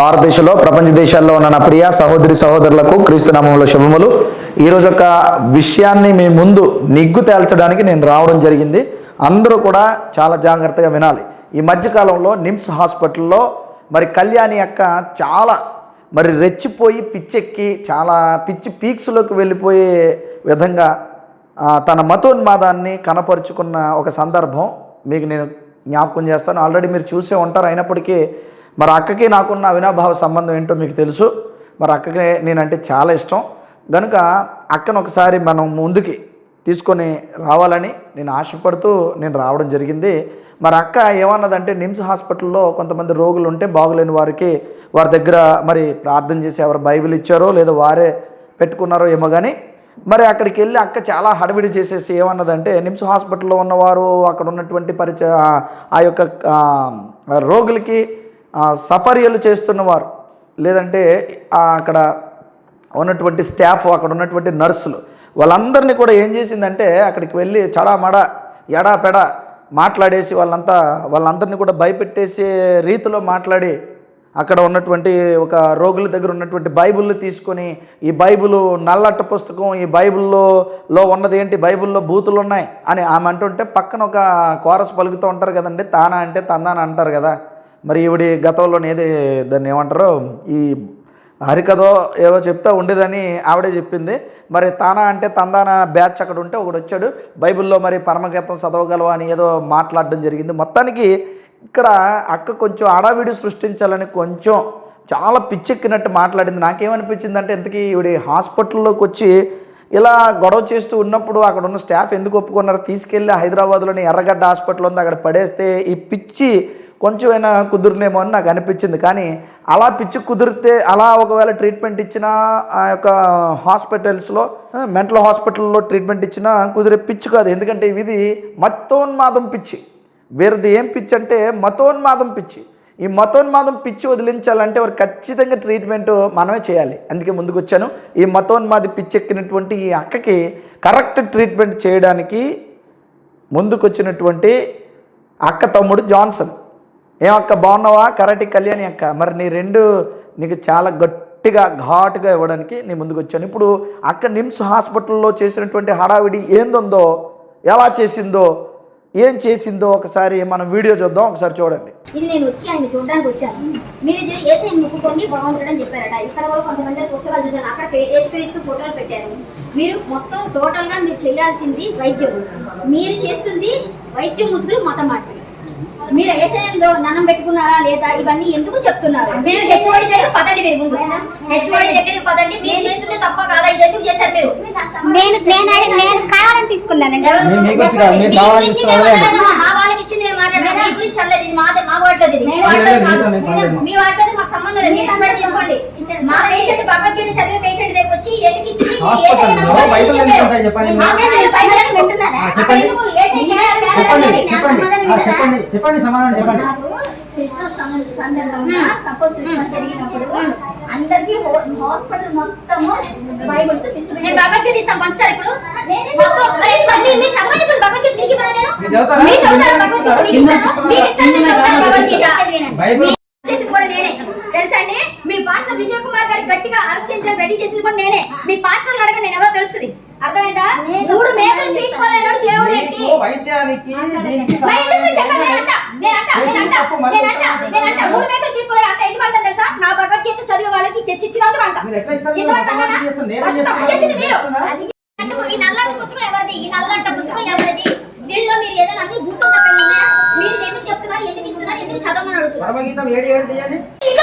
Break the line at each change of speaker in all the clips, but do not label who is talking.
భారతదేశంలో ప్రపంచ దేశాల్లో ఉన్న నా ప్రియ సహోదరి సహోదరులకు క్రీస్తు నామంలో శుభములు. ఈరోజు ఒక విషయాన్ని మీ ముందు నిగ్గు తేల్చడానికి నేను రావడం జరిగింది. అందరూ కూడా చాలా జాగ్రత్తగా వినాలి. ఈ మధ్యకాలంలో నిమ్స్ హాస్పిటల్లో మరి కళ్యాణి అక్క చాలా మరి రెచ్చిపోయి పిచ్చెక్కి చాలా పిచ్చి పీక్స్లోకి వెళ్ళిపోయే విధంగా తన మతోన్మాదాన్ని కనపరుచుకున్న ఒక సందర్భం మీకు నేను జ్ఞాపకం చేస్తాను. ఆల్రెడీ మీరు చూసే ఉంటారు. అయినప్పటికీ మరి అక్కకి నాకున్న అవినాభావ సంబంధం ఏంటో మీకు తెలుసు. మరి అక్కకి నేనంటే చాలా ఇష్టం. కనుక అక్కను ఒకసారి మనం ముందుకి తీసుకొని రావాలని నేను ఆశపడుతూ నేను రావడం జరిగింది. మరి అక్క ఏమన్నదంటే నిమ్స్ హాస్పిటల్లో కొంతమంది రోగులు ఉంటే బాగులేని వారికి వారి దగ్గర మరి ప్రార్థన చేసి ఎవరు బైబిల్ ఇచ్చారో లేదా వారే పెట్టుకున్నారో ఏమో కానీ మరి అక్కడికి వెళ్ళి అక్క చాలా హడవిడి చేసేసి ఏమన్నదంటే నిమ్స్ హాస్పిటల్లో ఉన్నవారు అక్కడ ఉన్నటువంటి పరిచయ ఆ యొక్క రోగులకి సఫర్యలు చేస్తున్నవారు. లేదంటే అక్కడ ఉన్నటువంటి స్టాఫ్ అక్కడ ఉన్నటువంటి నర్సులు వాళ్ళందరినీ కూడా ఏం చేసిందంటే అక్కడికి వెళ్ళి చడామడ ఎడా పెడ మాట్లాడేసి వాళ్ళంతా వాళ్ళందరినీ కూడా భయపెట్టేసే రీతిలో మాట్లాడి అక్కడ ఉన్నటువంటి ఒక రోగుల దగ్గర ఉన్నటువంటి బైబిల్ని తీసుకొని ఈ బైబిల్ నల్లట్ట పుస్తకం ఈ బైబిల్లో లో ఉన్నది ఏంటి బైబిల్లో బూతులు ఉన్నాయి అని ఆమె అంటుంటే పక్కన ఒక కోరస్ పలుకుతూ ఉంటారు కదండి తానా అంటే తందాన అంటారు కదా. మరి ఈవిడి గతంలోనేది ఏది దాన్ని ఏమంటారో ఈ హరికథో ఏవో చెప్తా ఉండేదని ఆవిడే చెప్పింది. మరి తానా అంటే తందాన బ్యాచ్ అక్కడ ఉంటే ఒకడు వచ్చాడు. బైబిల్లో మరి పరమగీతం చదవగలవా అని ఏదో మాట్లాడడం జరిగింది. మొత్తానికి ఇక్కడ అక్క కొంచెం అడావిడి సృష్టించాలని కొంచెం చాలా పిచ్చెక్కినట్టు మాట్లాడింది. నాకేమనిపించింది అంటే ఇంతకీ ఈవిడ హాస్పిటల్లోకి వచ్చి ఇలా గొడవ చేస్తూ ఉన్నప్పుడు అక్కడ ఉన్న స్టాఫ్ ఎందుకు ఒప్పుకున్నారు? తీసుకెళ్ళి హైదరాబాద్లోని ఎర్రగడ్డ హాస్పిటల్ ఉంది అక్కడ పడేస్తే ఈ పిచ్చి కొంచెమైనా కుదురునేమో అని నాకు అనిపించింది. కానీ అలా పిచ్చి కుదిరితే అలా ఒకవేళ ట్రీట్మెంట్ ఇచ్చినా ఆ యొక్క హాస్పిటల్స్లో మెంటల్ హాస్పిటల్లో ట్రీట్మెంట్ ఇచ్చినా కుదిరే పిచ్చి కాదు. ఎందుకంటే ఇది మతోన్మాదం పిచ్చి. వీరిది ఏం పిచ్చి అంటే మతోన్మాదం పిచ్చి. ఈ మతోన్మాదం పిచ్చి వదిలించాలంటే వారు ఖచ్చితంగా ట్రీట్మెంట్ మనమే చేయాలి. అందుకే ముందుకు వచ్చాను ఈ మతోన్మాది పిచ్చి ఎక్కినటువంటి ఈ అక్కకి కరెక్ట్ ట్రీట్మెంట్ చేయడానికి ముందుకొచ్చినటువంటి అక్క తమ్ముడు జాన్సన్. ఏమక్క బాగున్నావా? కరాటి కళ్యాణి అక్క. మరి నీ రెండు నీకు చాలా గట్టిగా ఘాటుగా ఇవ్వడానికి నేను ముందుకు వచ్చాను. ఇప్పుడు అక్క నిమ్స్ హాస్పిటల్లో చేసినటువంటి హడావిడి ఏందుందో ఎలా చేసిందో ఏం చేసిందో ఒకసారి మనం వీడియో చూద్దాం. ఒకసారి చూడండి.
ఇది నేను వచ్చి ఆయన చూడడానికి వచ్చాను. మీరు ఇది ఏసీ ముక్కుకోండి బాగుంటుందని చెప్పారట. ఇక్కడ కూడా కొంతమంది పుస్తకాలు చూసాను అక్కడ ఏసుక్రీస్తూ ఫోటోలు పెట్టారు. మీరు మొత్తం టోటల్గా మీరు చేయాల్సింది వైద్యం. మీరు చేస్తుంది వైద్యం ముసుగులు మతం మాత్రమే మీరు ఏసీలో దండం పెట్టుకున్నారా లేదా ఇవన్నీ ఎందుకు చెప్తున్నారు? మీరు హెచ్ఓడి దగ్గర పదండి మీరు ముందు. హెచ్ఓడి దగ్గరికి పదండి. మీరు చేస్తుంటే తప్ప కాదా? ఇది ఎందుకు చేశారు మీరు?
నేను నేను నేను కావాలని తీసుకున్నానండి.
ఎవరు?
నేను మీకు వచ్చి కాదు, నేను
మీ వాళ్ళకి ఇచ్చింది మేము మాట్లాడము మీ గురించి అనలేదు. ఇది మాదే మా వాటిలోది ఇది. మీ
లేదు.
మీ వాటిలోది మాకు సంబంధం లేదు. మీరు ఇష్టపడి తీసుకోండి. మా పేషెంట్ భగవద్గీత చదివే పేషెంట్ దగ్గర వచ్చి ఇది ఎందుకు ఇచ్చింది?
చెప్పండి.
మా పేషెంట్ బయట ఎందుకు ఉంటున్నారా?
ఆ,
అక్కడ
చెప్పండి. చెప్పండి. చెప్పండి
సమాధానం?
చెప్పండి చెప్పండి. సమాధానం చెప్పండి
నాకు క్రిస్మస్ సంబంధ- సందర్భంగా సపోజ్ క్రిస్మస్ జరిగినప్పుడు అందరికి హాస్పిటల్ మొత్తము బైబిల్స్ నేను భగవద్గీత ఇస్తాను పంచుతారు ఇప్పుడు? మొత్తం మరి మరి మీరు చదవండి ఇప్పుడు భగవద్గీత మీకు ఇవ్వరా నేను?
మీరు చదువుతారా?
మీరు చదువుతారా భగవద్గీత? మీకు ఇస్తాను మీకు ఇస్తాను మీరు చదువుతారా భగవద్గీత?
బైబిల్
మీ చేసింది కూడా నేనే. తెలుసా అండి? మీ పాస్టర్ విజయ్ కుమార్ గారి గట్టిగా అరెస్ట్ చేయించడానికి రెడీ చేసింది కూడా నేనే. మీ పాస్టర్లు అడగ నేను ఎవరో తెలుస్తుంది. అర్థమైందా? మూడు మేకలు పీక్కోలేనాడు దేవుడు ఏంటి
ఓ వైద్యానికి
చెప్పండి? తెలుసా? నా భగవద్గీత చదివే వాళ్ళకి తెచ్చిచ్చినందుకు అంట. ఈ నల్లటి పుస్తకం ఎవరిది? ఈ నల్లటి పుస్తకం ఎవరిది? దీనిలో మీరు ఏదైనా అన్ని భూతం తప్పేమైనా ఉన్నాయా మీరు ఎందుకు చెప్తున్నారు? ఎందుకు ఇస్తున్నారు? ఎందుకు చదవమని అడుగుతున్నారు?
పరమగీతం ఏడు ఏడు తీయండి
ఇంకా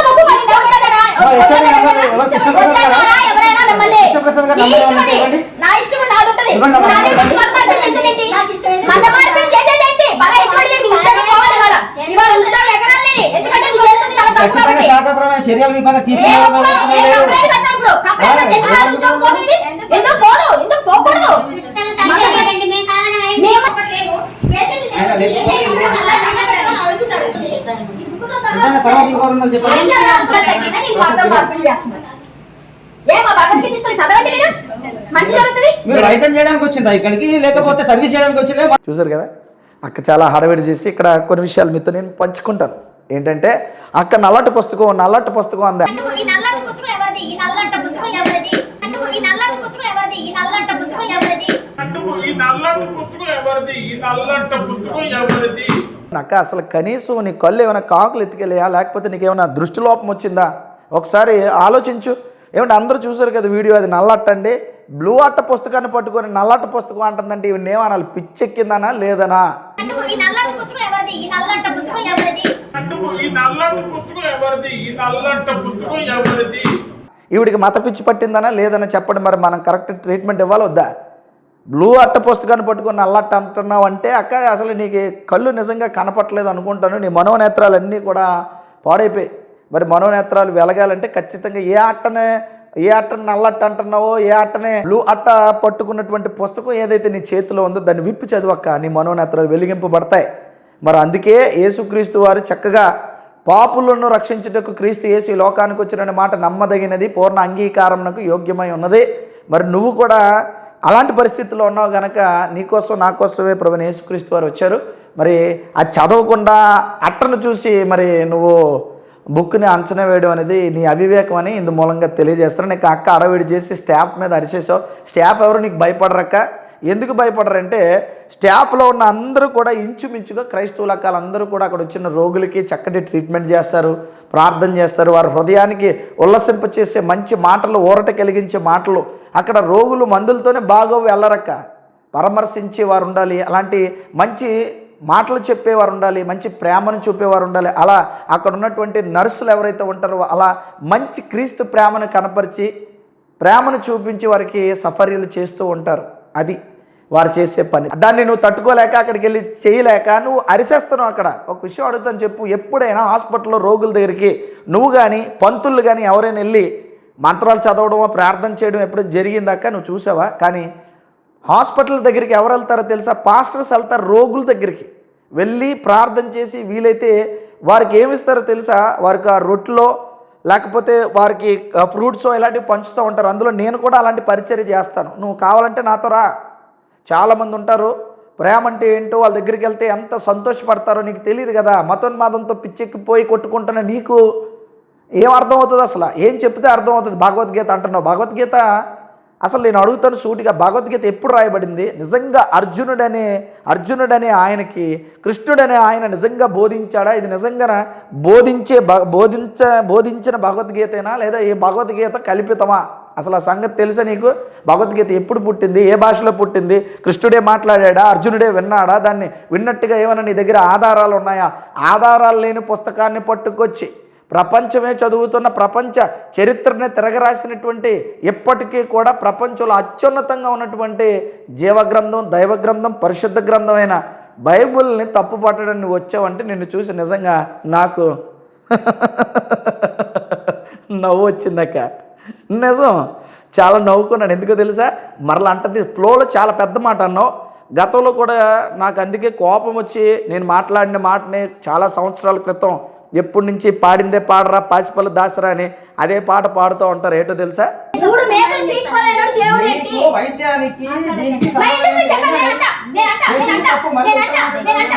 భగవద్గీత ఇస్తాను చదవండి మీరు?
చేయడానికి వచ్చిందా ఇక్కడికి? లేకపోతే సర్వీస్ చేయడానికి వచ్చిందా
చూసారు కదా? అక్క చాలా హడావిడి చేసి ఇక్కడ కొన్ని విషయాలు మీతో నేను పంచుకుంటాను. ఏంటంటే అక్క నల్లటి పుస్తకం నల్లటి పుస్తకం అందా
అందుకు ఈ నల్లటి పుస్తకం ఎవరిది? ఈ నల్లట పుస్తకం ఎవరిది? అందుకు ఈ నల్లటి పుస్తకం ఎవరిది? ఈ నల్లట పుస్తకం ఎవరిది?
అందుకు ఈ నల్లటి పుస్తకం ఎవరిది? ఈ నల్లటి పుస్తకం ఎవరిది?
అక్క అసలు కనీసం నీ కళ్ళు ఏమైనా కాకులు ఎత్తుకెళ్ళయా? లేకపోతే నీకేమైనా దృష్టి లోపం వచ్చిందా? ఒకసారి ఆలోచించు. ఏమంటే అందరూ చూసారు కదా వీడియో అది నల్లట్ట అండి బ్లూ అట్ట పుస్తకాన్ని పట్టుకొని నల్లట్ట పుస్తకం అంటుందంటే ఇవి ఏమనాలి పిచ్చెక్కిందనా లేదనా?
అందుకు ఈ నల్లటి పుస్తకం ఎవరిది? ఈ నల్లట పుస్తకం ఎవరిది?
అందుకు ఈ నల్లటి పుస్తకం ఎవరిది? ఈ నల్లటి పుస్తకం ఎవరిది?
ఈవిడికి మత పిచ్చి పట్టిందనా లేదనా చెప్పండి మరి మనం కరెక్ట్ ట్రీట్మెంట్ ఇవ్వాలి వద్దా? బ్లూ అట్ట పుస్తకాన్ని పట్టుకొని నల్లట్ట అంటున్నావు అంటే అక్క అసలు నీకు కళ్ళు నిజంగా కనపట్లేదు అనుకుంటాను. నీ మనోనేత్రాలన్నీ కూడా పాడైపోయి మరి మనోనేత్రాలు వెలగాలంటే ఖచ్చితంగా ఏ అట్టనే ఏ అట్టని నల్లట్ట అంటున్నావో ఏ అట్టనే బ్లూ అట్ట పట్టుకున్నటువంటి పుస్తకం ఏదైతే నీ చేతిలో ఉందో దాన్ని విప్పి చదివక్క. నీ మనోనేత్రాలు వెలిగింపబడతాయి. మరి అందుకే యేసుక్రీస్తు వారు చక్కగా పాపులను రక్షించుటకు క్రీస్తు యేసు ఈ లోకానికి వచ్చిన మాట నమ్మదగినది పూర్ణ అంగీకారంకు యోగ్యమై ఉన్నది. మరి నువ్వు కూడా అలాంటి పరిస్థితుల్లో ఉన్నావు గనక నీకోసం నా కోసమే యేసుక్రీస్తు వారు వచ్చారు. మరి అది చదవకుండా అట్టను చూసి మరి నువ్వు బుక్ని అంచనా వేయడం అనేది నీ అవివేకం అని ఇందు మూలంగా తెలియజేస్తారు నీకు అక్క అడవిడి చేసి స్టాఫ్ మీద అరిసేసావు. స్టాఫ్ ఎవరు నీకు భయపడరక్క? ఎందుకు భయపడరంటే స్టాఫ్లో ఉన్న అందరూ కూడా ఇంచుమించుగా క్రైస్తవుల అందరూ కూడా అక్కడ వచ్చిన రోగులకి చక్కటి ట్రీట్మెంట్ చేస్తారు ప్రార్థన చేస్తారు. వారి హృదయానికి ఉల్లసింప చేసే మంచి మాటలు ఊరట కలిగించే మాటలు. అక్కడ రోగులు మందులతోనే బాగో వెళ్ళరక్క. పరామర్శించి వారు ఉండాలి. అలాంటి మంచి మాటలు చెప్పేవారు ఉండాలి మంచి ప్రేమను చూపేవారు ఉండాలి. అలా అక్కడ ఉన్నటువంటి నర్సులు ఎవరైతే ఉంటారో అలా మంచి క్రీస్తు ప్రేమను కనపరిచి ప్రేమను చూపించి వారికి సఫర్యలు చేస్తూ ఉంటారు. అది వారు చేసే పని. దాన్ని నువ్వు తట్టుకోలేక అక్కడికి వెళ్ళి చేయలేక నువ్వు అరిసేస్తున్నావు అక్కడ. ఒక విషయం అడుగుతాను చెప్పు. ఎప్పుడైనా హాస్పిటల్లో రోగుల దగ్గరికి నువ్వు కానీ పంతులు కానీ ఎవరైనా వెళ్ళి మంత్రాలు చదవడమో ప్రార్థన చేయడం ఎప్పుడైనా జరిగిందాక నువ్వు చూసావా? కానీ హాస్పిటల్ దగ్గరికి ఎవరు వెళ్తారో తెలుసా? పాస్టర్స్ వెళ్తారు రోగుల దగ్గరికి. వెళ్ళి ప్రార్థన చేసి వీలైతే వారికి ఏమిస్తారో తెలుసా? వారికి ఆ రొట్టెలో లేకపోతే వారికి ఫ్రూట్స్ ఇలాంటివి పంచుతూ ఉంటారు. అందులో నేను కూడా అలాంటి పరిచర్య చేస్తాను. నువ్వు కావాలంటే నాతో రా. చాలామంది ఉంటారు. ప్రేమ అంటే ఏంటో వాళ్ళ దగ్గరికి వెళ్తే ఎంత సంతోషపడతారో నీకు తెలియదు కదా. మతోన్మాదంతో పిచ్చెక్కిపోయి కొట్టుకుంటున్న నీకు ఏం అర్థమవుతుంది అసలు? ఏం చెప్తే అర్థమవుతుంది భగవద్గీత అంటున్నావు. భగవద్గీత అసలు నేను అడుగుతాను సూటిగా భగవద్గీత ఎప్పుడు రాయబడింది? నిజంగా అర్జునుడనే అర్జునుడనే ఆయనకి కృష్ణుడనే ఆయన నిజంగా బోధించాడా? ఇది నిజంగా బోధించే బోధించ బోధించిన భగవద్గీతేనా? లేదా ఈ భగవద్గీత కల్పితమా? అసలు ఆ సంగతి తెలుసా నీకు? భగవద్గీత ఎప్పుడు పుట్టింది? ఏ భాషలో పుట్టింది? కృష్ణుడే మాట్లాడా అర్జునుడే విన్నాడా? దాన్ని విన్నట్టుగా ఏమైనా నీ దగ్గర ఆధారాలు ఉన్నాయా? ఆధారాలు లేని పుస్తకాన్ని పట్టుకొచ్చి ప్రపంచమే చదువుతున్న ప్రపంచ చరిత్రని తిరగరాసినటువంటి ఇప్పటికీ కూడా ప్రపంచంలో అత్యున్నతంగా ఉన్నటువంటి జీవగ్రంథం దైవ గ్రంథం పరిశుద్ధ గ్రంథమైన బైబుల్ని తప్పు పట్టడం వచ్చావంటే నిన్ను చూసి నిజంగా నాకు నవ్వు వచ్చిందక్క నిజం. చాలా నవ్వుకున్నాను. ఎందుకో తెలుసా? మరలా అంటది ఫ్లోలో చాలా పెద్ద మాట అన్నావు. గతంలో కూడా నాకు అందుకే కోపం వచ్చి నేను మాట్లాడిన మాటని చాలా సంవత్సరాల క్రితం ఎప్పటి నుంచి పాడిందే పాడరా పాసిపల్లి దాసరా అని అదే పాట పాడుతూ ఉంటారు. ఏంటో తెలుసా?
నేనంట.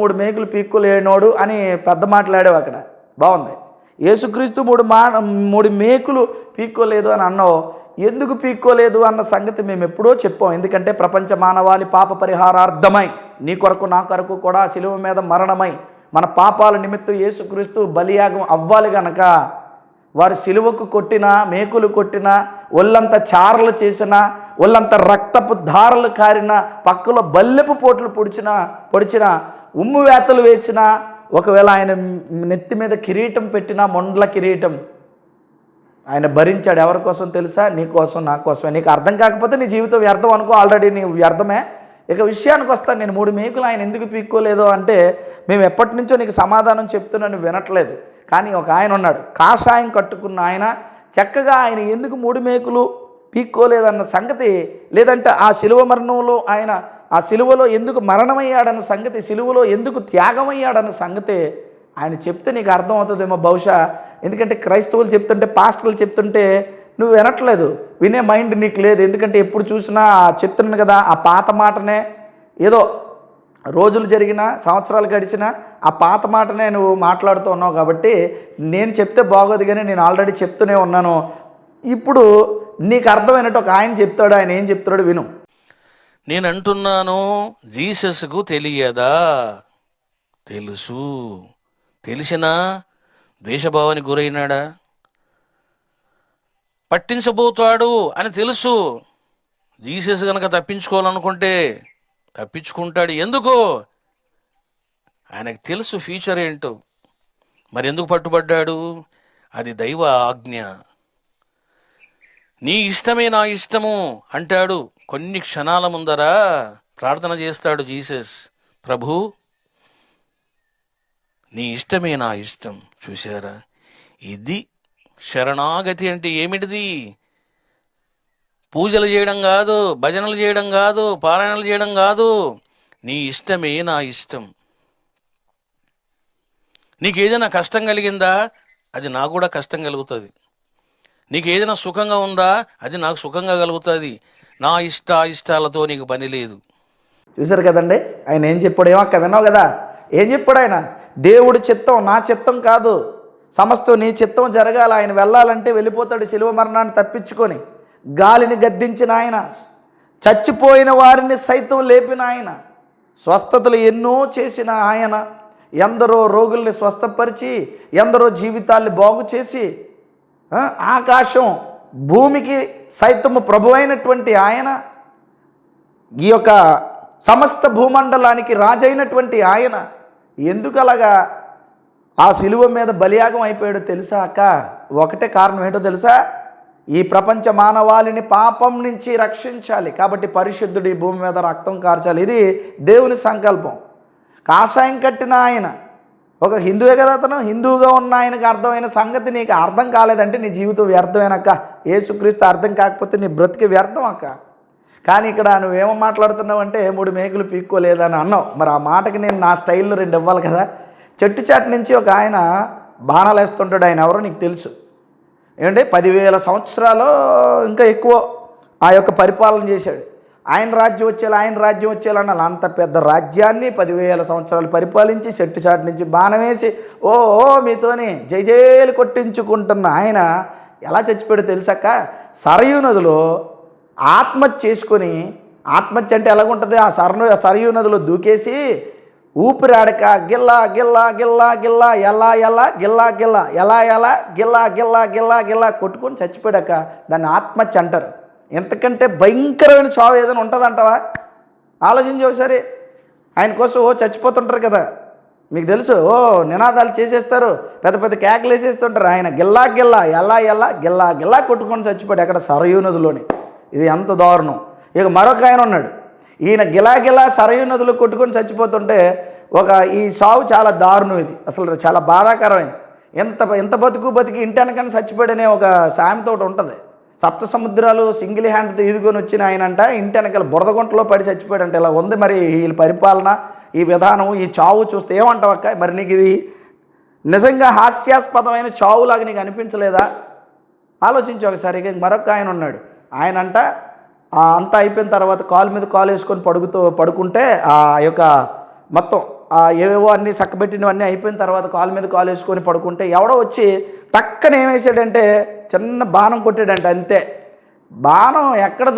మూడు మేకలు పీక్కులేనోడు అని పెద్ద మాట్లాడావు అక్కడ. బాగుంది. యేసుక్రీస్తు మూడు మా మూడు మేకులు పీక్కోలేదు అని అన్నావు. ఎందుకు పీక్కోలేదు అన్న సంగతి మేము ఎప్పుడో చెప్పాం. ఎందుకంటే ప్రపంచ మానవాళి పాప పరిహారార్థమై నీ కొరకు నా కొరకు కూడా శిలువ మీద మరణమై మన పాపాల నిమిత్తం యేసుక్రీస్తు బలియాగం అవ్వాలి గనక వారు సిలువకు కొట్టిన మేకులు కొట్టిన ఒళ్ళంతా చారలు చేసిన ఒళ్ళంతా రక్తపు ధారలు కారిన పక్కలో బల్లెపు పోట్లు పొడిచిన పొడిచిన ఉమ్ము వేతలు వేసిన ఒకవేళ ఆయన నెత్తి మీద కిరీటం పెట్టిన మొండ్ల కిరీటం ఆయన భరించాడు ఎవరి కోసం తెలుసా? నీ కోసం నా కోసమే. నీకు అర్థం కాకపోతే నీ జీవితం వ్యర్థం అనుకో. ఆల్రెడీ నీ వ్యర్థమే. ఇక విషయానికి వస్తాను. నేను మూడు మేకులు ఆయన ఎందుకు పీక్కోలేదు అంటే మేము ఎప్పటి నుంచో నీకు సమాధానం చెప్తున్నాను వినట్లేదు. కానీ ఒక ఆయన ఉన్నాడు. కాషాయం కట్టుకున్న ఆయన చక్కగా ఆయన ఎందుకు మూడు మేకులు పీక్కోలేదన్న సంగతి లేదంటే ఆ శిలువ మరణంలో ఆయన ఆ శిలువలో ఎందుకు మరణమయ్యాడన్న సంగతి శిలువలో ఎందుకు త్యాగమయ్యాడన్న సంగతి ఆయన చెప్తే నీకు అర్థమవుతుందేమో బహుశా. ఎందుకంటే క్రైస్తవులు చెప్తుంటే పాస్టర్లు చెప్తుంటే నువ్వు వినట్లేదు. వినే మైండ్ నీకు లేదు. ఎందుకంటే ఎప్పుడు చూసినా ఆ చెప్తున్నాను కదా ఆ పాత మాటనే. ఏదో రోజులు జరిగినా సంవత్సరాలు గడిచిన ఆ పాత మాటనే నువ్వు మాట్లాడుతూ ఉన్నావు కాబట్టి నేను చెప్తే బాగోదు కానీ నేను ఆల్రెడీ చెప్తూనే ఉన్నాను. ఇప్పుడు నీకు అర్థమైనట్టు ఒక ఆయన చెప్తాడు ఆయన ఏం చెప్తాడు విను.
నేను అంటున్నాను జీసస్కు తెలియదా? తెలుసు. తెలిసినా ద్వేషభావానికి గురైనాడా? పట్టించబోతాడు అని తెలుసు. జీసస్ గనక తప్పించుకోవాలనుకుంటే తప్పించుకుంటాడు. ఎందుకు? ఆయనకు తెలుసు ఫ్యూచర్ ఏంటో. మరి ఎందుకు పట్టుబడ్డాడు? అది దైవ ఆజ్ఞ. నీ ఇష్టమే నా ఇష్టము అంటాడు. కొన్ని క్షణాల ముందర ప్రార్థన చేస్తాడు జీసస్. ప్రభు నీ ఇష్టమే నా ఇష్టం. చూసారా ఇది శరణాగతి అంటే ఏమిటిది? పూజలు చేయడం కాదు భజనలు చేయడం కాదు పారాయణలు చేయడం కాదు. నీ ఇష్టమే నా ఇష్టం. నీకు ఏదైనా కష్టం కలిగిందా? అది నాకు కూడా కష్టం కలుగుతుంది. నీకు ఏదైనా సుఖంగా ఉందా? అది నాకు సుఖంగా కలుగుతుంది. నా ఇష్ట ఇష్టాలతో నీకు పని లేదు.
చూశారు కదండి? ఆయన ఏం చెప్పాడు ఏమక్క విన్నావు కదా? ఏం చెప్పాడు ఆయన? దేవుడి చిత్తం నా చిత్తం కాదు. సమస్తం నీ చిత్తం జరగాలి. ఆయన వెళ్ళాలంటే వెళ్ళిపోతాడు శిలువ మరణాన్ని తప్పించుకొని. గాలిని గద్దించిన ఆయన చచ్చిపోయిన వారిని సైతం లేపిన ఆయన స్వస్థతలు ఎన్నో చేసిన ఆయన ఎందరో రోగుల్ని స్వస్థపరిచి ఎందరో జీవితాల్ని బాగు చేసి ఆకాశం భూమికి సైతము ప్రభు అయినటువంటి ఆయన ఈ యొక్క సమస్త భూమండలానికి రాజైనటువంటి ఆయన ఎందుకు అలాగా ఆ శిలువ మీద బలియాగం అయిపోయాడో తెలుసా అక్క? ఒకటే కారణం ఏంటో తెలుసా? ఈ ప్రపంచ మానవాళిని పాపం నుంచి రక్షించాలి. కాబట్టి పరిశుద్ధుడు ఈ భూమి మీద రక్తం కార్చాలి. ఇది దేవుని సంకల్పం. కాషాయం కట్టిన ఆయన ఒక హిందువే కదా అతను? హిందువుగా ఉన్న ఆయనకు అర్థమైన సంగతి నీకు అర్థం కాలేదంటే నీ జీవితం వ్యర్థమేనక్క. ఏసుక్రీస్తు అర్థం కాకపోతే నీ బ్రతికి వ్యర్థం అక్క. కానీ ఇక్కడ నువ్వేమో మాట్లాడుతున్నావు అంటే మూడు మేకులు పీక్కోలేదని అన్నావు. మరి ఆ మాటకి నేను నా స్టైల్లో రెండు ఇవ్వాలి కదా. చెట్టు చాటు నుంచి ఒక ఆయన బాణాలు వేస్తుంటాడు ఆయన ఎవరో నీకు తెలుసు. ఏమంటే పదివేల సంవత్సరాలు ఇంకా ఎక్కువ ఆ యొక్క పరిపాలన చేశాడు. ఆయన రాజ్యం వచ్చేలా ఆయన రాజ్యం వచ్చేలా అనాలి అంత పెద్ద రాజ్యాన్ని పదివేల సంవత్సరాలు పరిపాలించి చెట్టు చాటు నుంచి బాణం వేసి ఓ ఓ మీతోని జయజేలు కొట్టించుకుంటున్న ఆయన ఎలా చచ్చిపోయాడో తెలుసాక సరయూ నదిలో ఆత్మహత్య చేసుకొని ఆత్మహత్య అంటే ఎలాగుంటుంది? ఆ సరను సరయూ నదిలో దూకేసి ఊపిరాడక గిల్లా గిల్లా గిల్లా గిల్లా ఎలా ఎలా గిల్లా గిల్లా ఎలా ఎలా గిల్లా గిల్లా గిల్లా గిల్లా కొట్టుకొని చచ్చిపోయాక దాన్ని ఆత్మహత్య అంటారు. ఎంతకంటే భయంకరమైన చావు ఏదైనా ఉంటుందంటావా? ఆలోచించి ఒకసారి. ఆయన కోసం ఓ చచ్చిపోతుంటారు కదా. మీకు తెలుసు ఓ నినాదాలు చేసేస్తారు. పెద్ద పెద్ద కేకలు వేసేస్తుంటారు ఆయన గిల్లా గిల్లా ఎలా ఎలా గిల్లా గిల్లా కొట్టుకొని చచ్చిపోయాడు అక్కడ సరయూ నదిలోని. ఇది ఎంత దారుణం. ఇక మరొక ఆయన ఉన్నాడు. ఈయన గిలా గిలా నదులు కొట్టుకొని చచ్చిపోతుంటే ఒక ఈ సావు చాలా దారుణం ఇది. అసలు చాలా బాధాకరమైంది. ఎంత ఎంత బతుకు బతికి ఇంటెనకని చచ్చిపోయాడనే ఒక సామెత ఒకటి ఉంటుంది. సప్త సముద్రాలు సింగిల్ హ్యాండ్తో ఈదుకొని వచ్చిన ఆయనంట ఇంటెనకల బురదగుంటలో పడి చచ్చిపోయాడంట. ఇలా ఉంది మరి వీళ్ళ పరిపాలన ఈ విధానం ఈ చావు చూస్తే ఏమంటావు అక్క? మరి నీకు ఇది నిజంగా హాస్యాస్పదమైన చావులాగా నీకు అనిపించలేదా? ఆలోచించు ఒకసారి. ఇక మరొక ఆయన ఉన్నాడు. ఆయన అంట అంతా అయిపోయిన తర్వాత కాలు మీద కాలు వేసుకొని పడుకుతూ పడుకుంటే ఆ యొక్క మొత్తం ఆ ఏవేవో అన్నీ చక్కబెట్టినవన్నీ అయిపోయిన తర్వాత కాలు మీద కాలు వేసుకొని పడుకుంటే ఎవడో వచ్చి టక్కన ఏమేసాడంటే చిన్న బాణం కొట్టాడంట అంతే. బాణం ఎక్కడ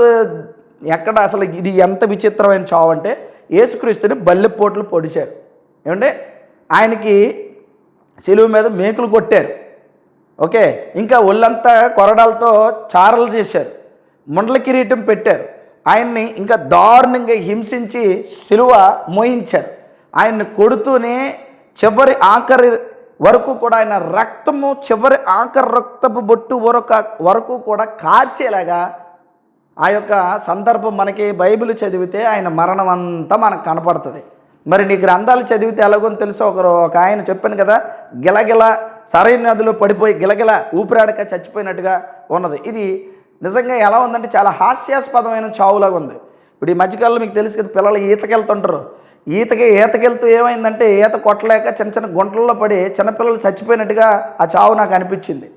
ఎక్కడ అసలు ఇది ఎంత విచిత్రమైన చావు అంటే యేసుక్రీస్తుని బల్లెపోట్లు పొడిచారు. ఏమంటే ఆయనకి సెలువు మీద మేకులు కొట్టారు. ఓకే? ఇంకా ఒళ్ళంతా కొరడాలతో చారలు చేశారు. ముండల కిరీటం పెట్టారు. ఆయన్ని ఇంకా దారుణంగా హింసించి సిలువ మోయించారు. ఆయన్ని కొడుతూనే చివరి ఆఖరి వరకు కూడా ఆయన రక్తము చివరి ఆఖరి రక్తపు బొట్టు వరకు వరకు కూడా కాచేలాగా ఆ యొక్క సందర్భం మనకి బైబిల్ చదివితే ఆయన మరణం అంతా మనకు కనపడుతుంది. మరి నీ గ్రంథాలు చదివితే ఎలాగో తెలుసు ఒకరు ఒక ఆయన చెప్పాను కదా గిలగిల సరైన నదిలో పడిపోయి గిలగిల ఊపిరాడక చచ్చిపోయినట్టుగా ఉన్నది. ఇది నిజంగా ఎలా ఉందంటే చాలా హాస్యాస్పదమైన చావులాగా ఉంది. ఇప్పుడు ఈ మధ్యకాలంలో మీకు తెలుసు కదా పిల్లలు ఈతకెళ్తుంటారు. ఈతకి ఈతకెళ్తూ ఏమైందంటే ఈత కొట్టలేక చిన్న చిన్న గుంటల్లో పడి చిన్నపిల్లలు చచ్చిపోయినట్టుగా ఆ చావు నాకు అనిపించింది.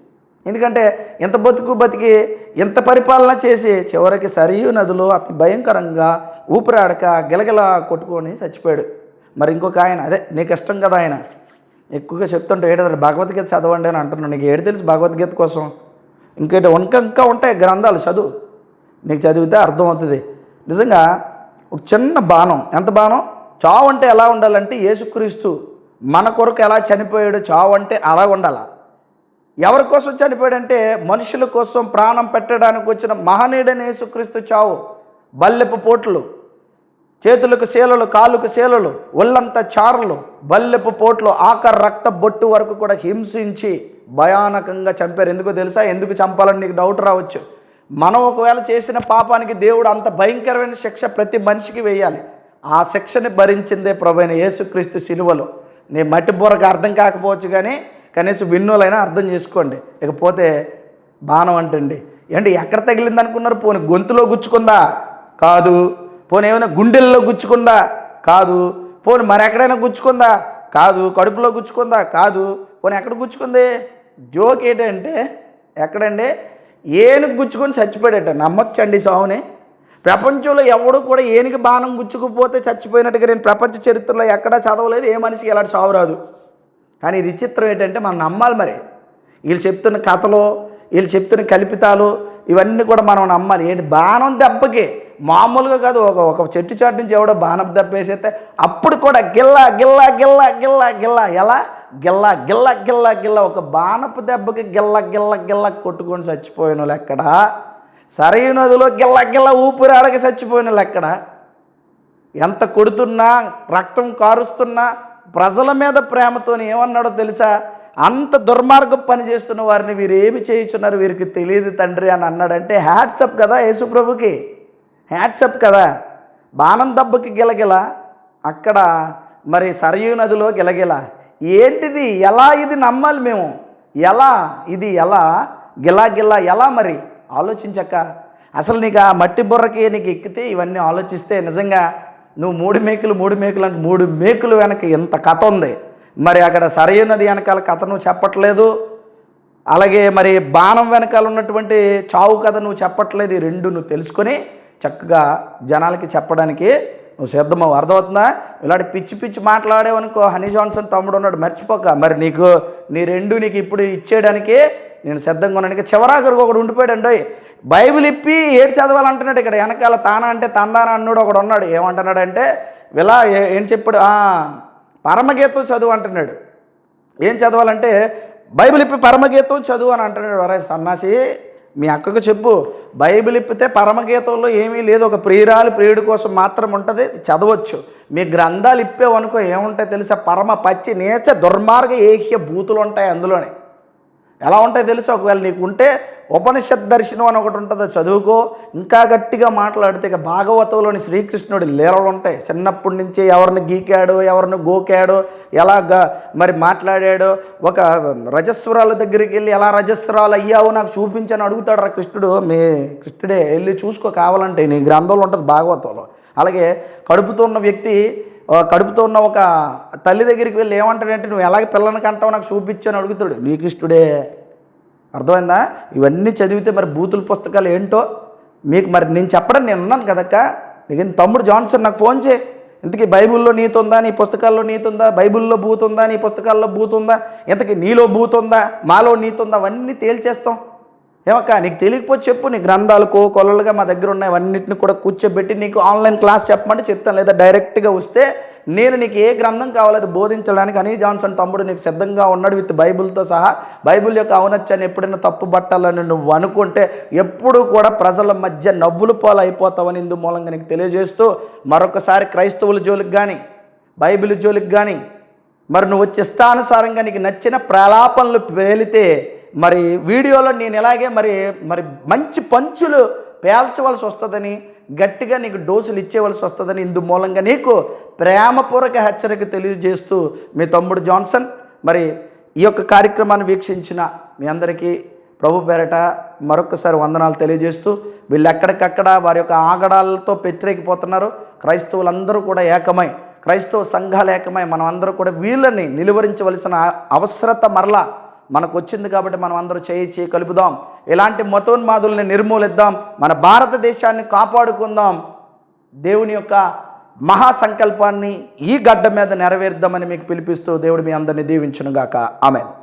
ఎందుకంటే ఇంత బతుకు బతికి ఇంత పరిపాలన చేసి చివరికి సరియు నదిలో అతి భయంకరంగా ఊపిరాడక గిలగిల కొట్టుకొని చచ్చిపోయాడు. మరి ఇంకొక ఆయన అదే నీకు ఇష్టం కదా ఆయన. ఎక్కువగా చెప్తుంటే ఏడు భగవద్గీత చదవండి అని అంటున్నాను నీకు ఏడు తెలుసు భగవద్గీత కోసం? ఇంకేట ఇంకా ఇంకా ఉంటాయి గ్రంథాలు చదువు. నీకు చదివితే అర్థమవుతుంది. నిజంగా ఒక చిన్న బాణం ఎంత బాణం? చావు అంటే ఎలా ఉండాలంటే యేసుక్రీస్తు మన కొరకు ఎలా చనిపోయాడు చావు అంటే అలా ఉండాల. ఎవరి కోసం చనిపోయాడంటే మనుషుల కోసం ప్రాణం పెట్టడానికి వచ్చిన మహనీయుడైన యేసుక్రీస్తు చావు. బల్లెపు పోట్లు చేతులకు శీలలు కాళ్ళకు శీలలు ఒళ్ళంతా చారలు బల్లెపు పోట్లు ఆఖరి రక్త బొట్టు వరకు కూడా హింసించి భయానకంగా చంపారు. ఎందుకో తెలుసా? ఎందుకు చంపాలని నీకు డౌట్ రావచ్చు. మనం ఒకవేళ చేసిన పాపానికి దేవుడు అంత భయంకరమైన శిక్ష ప్రతి మనిషికి వేయాలి. ఆ శిక్షని భరించిందే ప్రభైన యేసుక్రీస్తు సిలువలో. నీ మట్టి బుర్రకు అర్థం కాకపోవచ్చు కానీ కనీసం విన్నులైనా అర్థం చేసుకోండి. ఇకపోతే బాణం అంటండి. ఏంటి ఎక్కడ తగిలింది అనుకున్నారు పోనీ గొంతులో గుచ్చుకుందా? కాదు. పోనీ ఏమైనా గుండెల్లో గుచ్చుకుందా? కాదు. పోనీ మరి ఎక్కడైనా గుచ్చుకుందా? కాదు. కడుపులో గుచ్చుకుందా? కాదు. పోనీ ఎక్కడ గుచ్చుకుంది? జోక్ ఏంటంటే ఎక్కడండి? ఏనుగు గుచ్చుకొని చచ్చిపోయాడట నమ్మొచ్చండి సావుని ప్రపంచంలో ఎవడు కూడా ఏనుగు బాణం గుచ్చుకుపోతే చచ్చిపోయినట్టుగా నేను ప్రపంచ చరిత్రలో ఎక్కడా చదవలేదు ఏ మనిషికి ఎలాంటి సావు రాదు. కానీ ఇది విచిత్రం ఏంటంటే మనం నమ్మాలి మరి. వీళ్ళు చెప్తున్న కథలు వీళ్ళు చెప్తున్న కల్పితాలు ఇవన్నీ కూడా మనం నమ్మాలి. ఏంటి? బాణం దెబ్బకి మామూలుగా కాదు ఒక ఒక చెట్టు చాటు నుంచి ఎవడో బాణం దెబ్బ వేసేస్తే అప్పుడు కూడా గిల్లా గిల్లా గిల్లా గిల్లా గిల్లా. ఎలా? గిల్లా గిల్ల గిల్లా గిల్లా ఒక బాణపు దెబ్బకి గిల్ల గిల్ల గిల్ల కొట్టుకొని చచ్చిపోయిన వాళ్ళు ఎక్కడ? సరైన నదిలో గిల్ల గిల్ల ఊపిరి అడగ చచ్చిపోయిన వాళ్ళు ఎక్కడ? ఎంత కొడుతున్నా రక్తం కారుస్తున్నా ప్రజల మీద ప్రేమతో ఏమన్నాడో తెలుసా? అంత దుర్మార్గం పని చేస్తున్న వారిని వీరు ఏమి చేయించున్నారు? వీరికి తెలియదు తండ్రి అని అన్నాడంటే హ్యాట్సప్ కదా యేసుప్రభుకి హ్యాట్సప్ కదా? బాణం దెబ్బకి గిలగిల? అక్కడ? మరి సరయూ నదిలో గిలగిల? ఏంటిది? ఎలా ఇది నమ్మాలి మేము? ఎలా? ఇది ఎలా? గిలా గిలా ఎలా మరి? ఆలోచించక్క. అసలు నీకు ఆ మట్టి బుర్రకి నీకు ఎక్కితే ఇవన్నీ ఆలోచిస్తే నిజంగా నువ్వు మూడు మేకులు మూడు మేకులు అంటే మూడు మేకులు వెనక ఇంత కథ ఉంది. మరి అక్కడ సరైనది వెనకాల కథ నువ్వు చెప్పట్లేదు. అలాగే మరి బాణం వెనకాల ఉన్నటువంటి చావు కథ నువ్వు చెప్పట్లేదు. ఈ రెండు నువ్వు తెలుసుకొని చక్కగా జనాలకి చెప్పడానికి నువ్వు సిద్ధమవు అర్థమవుతుందా? ఇలాంటి పిచ్చి పిచ్చి మాట్లాడేవనుకో హనీ జాన్సన్ తమ్ముడు ఉన్నాడు మర్చిపోక. మరి నీకు నీ రెండు నీకు ఇప్పుడు ఇచ్చేయడానికి నేను సిద్ధంగా ఉన్నాను చివరాఖరికి ఒకడు ఉండిపోయాడండి. బైబిల్ ఇప్పి ఏడు చదవాలంటున్నాడు ఇక్కడ. వెనకాల తానా అంటే తందానా అన్నాడు ఒకడు ఉన్నాడు. ఏమంటున్నాడంటే ఇలా ఏ- ఏం చెప్పాడు? పరమగీతం చదువు అంటున్నాడు. ఏం చదవాలంటే బైబిల్ ఇప్పి పరమగీతం చదువు అని అంటున్నాడు. అరే సన్నాసి మీ అక్కకు చెప్పు. బైబిల్ ఇప్పితే పరమగీతంలో ఏమీ లేదు. ఒక ప్రియురాలు ప్రియుడి కోసం మాత్రం ఉంటుంది. చదవచ్చు. మీ గ్రంథాలు ఇప్పేవనుకో ఏముంటాయి తెలుసా? పరమ పచ్చి నేచ దుర్మార్గ ఏహ్య బూతులు ఉంటాయి అందులోనే. ఎలా ఉంటాయి తెలుసు? ఒకవేళ నీకు ఉంటే ఉపనిషత్ దర్శనం అని ఒకటి ఉంటుందో చదువుకో. ఇంకా గట్టిగా మాట్లాడితే ఇక భాగవతంలోని శ్రీకృష్ణుడి లీలలు ఉంటాయి. చిన్నప్పటి నుంచి ఎవరిని గీకాడు ఎవరిని గోకాడు ఎలా గ- మరి మాట్లాడాడు ఒక రజస్వరాల దగ్గరికి వెళ్ళి ఎలా రజస్వరాలు అయ్యావు నాకు చూపించని అడుగుతాడు రా కృష్ణుడు. మీ కృష్ణుడే వెళ్ళి చూసుకో కావాలంటే నీ గ్రంథంలో ఉంటుంది భాగవతంలో. అలాగే కడుపుతో ఉన్న వ్యక్తి కడుపుతో ఉన్న ఒక తల్లి దగ్గరికి వెళ్ళి ఏమంటాడంటే నువ్వు ఎలాగ పిల్లని కంటావు నాకు చూపించని అడుగుతాడు. నీ కృష్ణుడే అర్థమైందా? ఇవన్నీ చదివితే మరి బూతుల పుస్తకాలు ఏంటో? మీకు మరి నేను చెప్పడం నేను ఉన్నాను కదక్క? నీకు తమ్ముడు జాన్సన్ నాకు ఫోన్ చేయి. ఇంతకీ బైబిల్లో నీతి ఉందా? నీ పుస్తకాల్లో నీతి ఉందా? బైబిల్లో బూత్ ఉందా? నీ పుస్తకాల్లో బూత్ ఉందా? ఇంతకీ నీలో బూత్ ఉందా? మాలో నీతి ఉందా? అవన్నీ తేల్చేస్తాం. ఏమక్క నీకు తెలియకపోతే చెప్పు నీ గ్రంథాలకు కొలలుగా మా దగ్గర ఉన్నాయి అన్నింటిని కూడా కూర్చోబెట్టి నీకు ఆన్లైన్ క్లాస్ చెప్పమంటే చెప్తాను. లేదా డైరెక్ట్గా వస్తే నేను నీకు ఏ గ్రంథం కావాలో అది బోధించడానికి అని జాన్సన్ తమ్ముడు నీకు సిద్ధంగా ఉన్నాడు విత్ బైబిల్తో సహా. బైబిల్ యొక్క ఔనత్యాన్ని ఎప్పుడైనా తప్పు పట్టాలని నువ్వు అనుకుంటే ఎప్పుడు కూడా ప్రజల మధ్య నవ్వులు పాలు అయిపోతావని ఇందు మూలంగా నీకు తెలియజేస్తూ మరొకసారి క్రైస్తవుల జోలికి కానీ బైబిల్ జోలికి కానీ మరి నువ్వు వచ్చి ఇష్టానుసారంగా నీకు నచ్చిన ప్రలాపనలు పేలితే మరి వీడియోలో నేను ఇలాగే మరి మరి మంచి పంచులు పేల్చవలసి వస్తుందని గట్టిగా నీకు డోసులు ఇచ్చేవలసి వస్తుందని ఇందు మూలంగా నీకు ప్రేమపూర్వక హెచ్చరిక తెలియజేస్తూ మీ తమ్ముడు జాన్సన్ మరి ఈ యొక్క కార్యక్రమాన్ని వీక్షించిన మీ అందరికీ ప్రభు పేరట మరొకసారి వందనాలు తెలియజేస్తూ వీళ్ళు ఎక్కడికక్కడ వారి యొక్క ఆగడాలతో పెట్టిరేకిపోతున్నారు క్రైస్తవులందరూ కూడా ఏకమై క్రైస్తవ సంఘాలు ఏకమై మనం అందరూ కూడా వీళ్ళని నిలువరించవలసిన అవసరత మరలా మనకు వచ్చింది కాబట్టి మనం అందరూ చేయి చేయి కలుపుదాం. ఇలాంటి మతోన్మాదుల్ని నిర్మూలిద్దాం. మన భారతదేశాన్ని కాపాడుకుందాం. దేవుని యొక్క మహాసంకల్పాన్ని ఈ గడ్డ మీద నెరవేర్దామని మీకు పిలిపిస్తూ దేవుడు మీ అందరినీ దీవించునుగాక. ఆమెను.